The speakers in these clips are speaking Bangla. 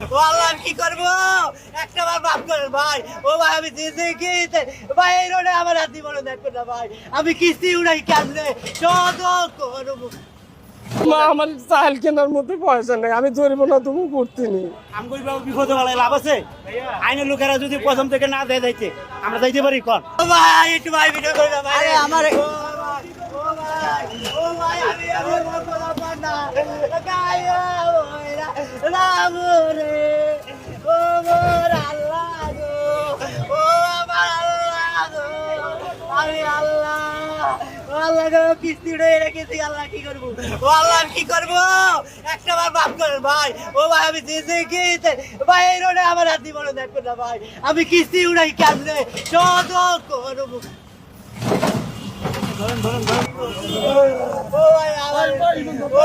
ও আল্লাহ আমি কি করব? একটা বার মাফ করেন ভাই। ও ভাই আমি ভাই এই রোডে আমার হাতি দেখো না ভাই আমি কিস্তি উড়াই কেমনে? শত করব। মা আমার চাল কেনার মধ্যে পয়সা নেই আমি ধরবো না তুমি করতে নি আমগুই বাবু বিপদে বলে লাভ আছে? আইনের লোকেরা যদি প্রথম থেকে না দেয় যাইতে। আমরা যাইতে পারি কর। ও ভাই একটু ভাই ভিডিও করে ভাই। আরে আমার ও ভাই ও ভাই আমি আমি না। গায়া ওইরা রে ও মোর আল্লাহ গো ও আমার আল্লাহ গো আমি আল্লাহ আল্লাহ গো, কিস্তি উড়ে রেখেছি, আল্লাহ কি করব? ও আল্লাহ আমি করব? একটা বার করেন ভাই, ও ভাই, আমি দিয়েছি কিস্তি ভাই, এই রোডে আমার হাতি দেখো না ভাই, আমি কিস্তি উড়াই কেমনে? শত করব। ভাই, আমার ও ভাই রে ও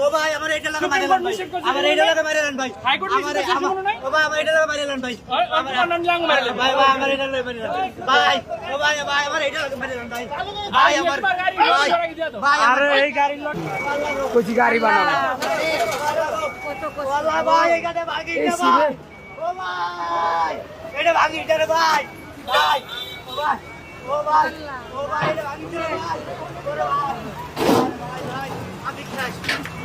ও ভাই আমারে ভাইরা লাগ ও ভাই ভাইরা লাগ ভাই। লাগ আমার আমার ভাইরা লাগ আমার ভাইরা লাগ ভাই ভাই। আমি ও ভাই আমার এটা লাগা মারে ভাই আমার এটা লাগা মারে ভাই। আমার আমার ও ভাই আমার এটা লাগা মারে ভাই। আমার ভাই ভাই আমার এটা লাগা মারে ভাই। ও ভাই ভাই আমার এটা লাগা মারে ভাই। ভাই আমার ভাই আরে এই গাড়ি লোক কচি গাড়ি বানাবো ওলা ভাই এখানে ভাগি না ভাই। ও ভাই এটা ভাগি রে ভাই। ভাই ও ভাই ও ভাই ও ভাই এটা ভাগি রে ভাই। ওরে ভাই ভাই ভাই আমি আমি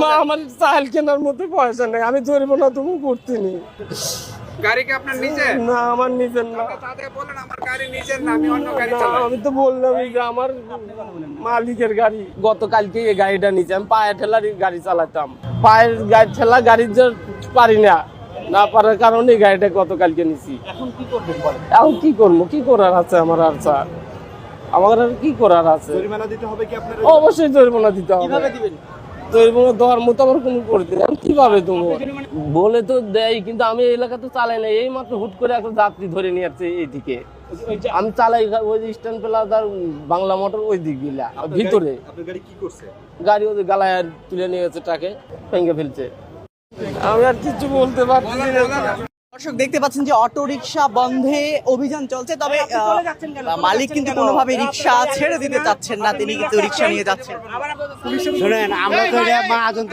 মা আমার চাল কেনার মধ্যে পয়সা নেই। আমি ধরবো না তুমি করতে নি গাড়ি কি আপনার নিজের না আমার নিজের না। তাদের বলেন আমার গাড়ি নিজের না আমি অন্য গাড়ি চালাই। আমি তো বললামই যে আমার মালিকের গাড়ি। গতকালকে এই গাড়িটা নিচে আমি পায়ে ঠেলার গাড়ি চালাতাম। পায়ের গাড়ি ঠেলা পারি না না পারার কারণে এই গাড়িটা গতকালকে নিছি এখন কি করবেন বলেন? এখন কি করব? কি করার আছে আমার আর স্যার? আমার আর কি করার আছে? জরিমানা দিতে হবে কি আপনার অবশ্যই জরিমানা দিতে হবে। কীভাবে দিবেন? জরিমানা দেওয়ার মতো আমার কোনো করতে নেই। আমি কীভাবে দেবো? বলে তো দেয় কিন্তু আমি এলাকা তো চালাই না এই মাত্র হুট করে একটা যাত্রী ধরে নিয়ে আসছে এইদিকে। আমি চালাই ওই যে স্ট্যান্ড প্লাজার বাংলা মোটর ওই দিক গিলা ভিতরে। গাড়ি কি করছে? গাড়ি ওদের গালায় আর তুলে নিয়ে গেছে ট্রাকে ভেঙে ফেলছে। আমি আর কিছু বলতে পারছি না। দর্শক দেখতে পাচ্ছেন যে অটো রিক্সা বন্ধে অভিযান চলছে তবে মালিক কিন্তু কোনোভাবে রিক্সা ছেড়ে দিতে চাচ্ছেন না তিনি কিন্তু রিক্সা নিয়ে যাচ্ছেন। শুনেন আমরা তো এটা মহাজন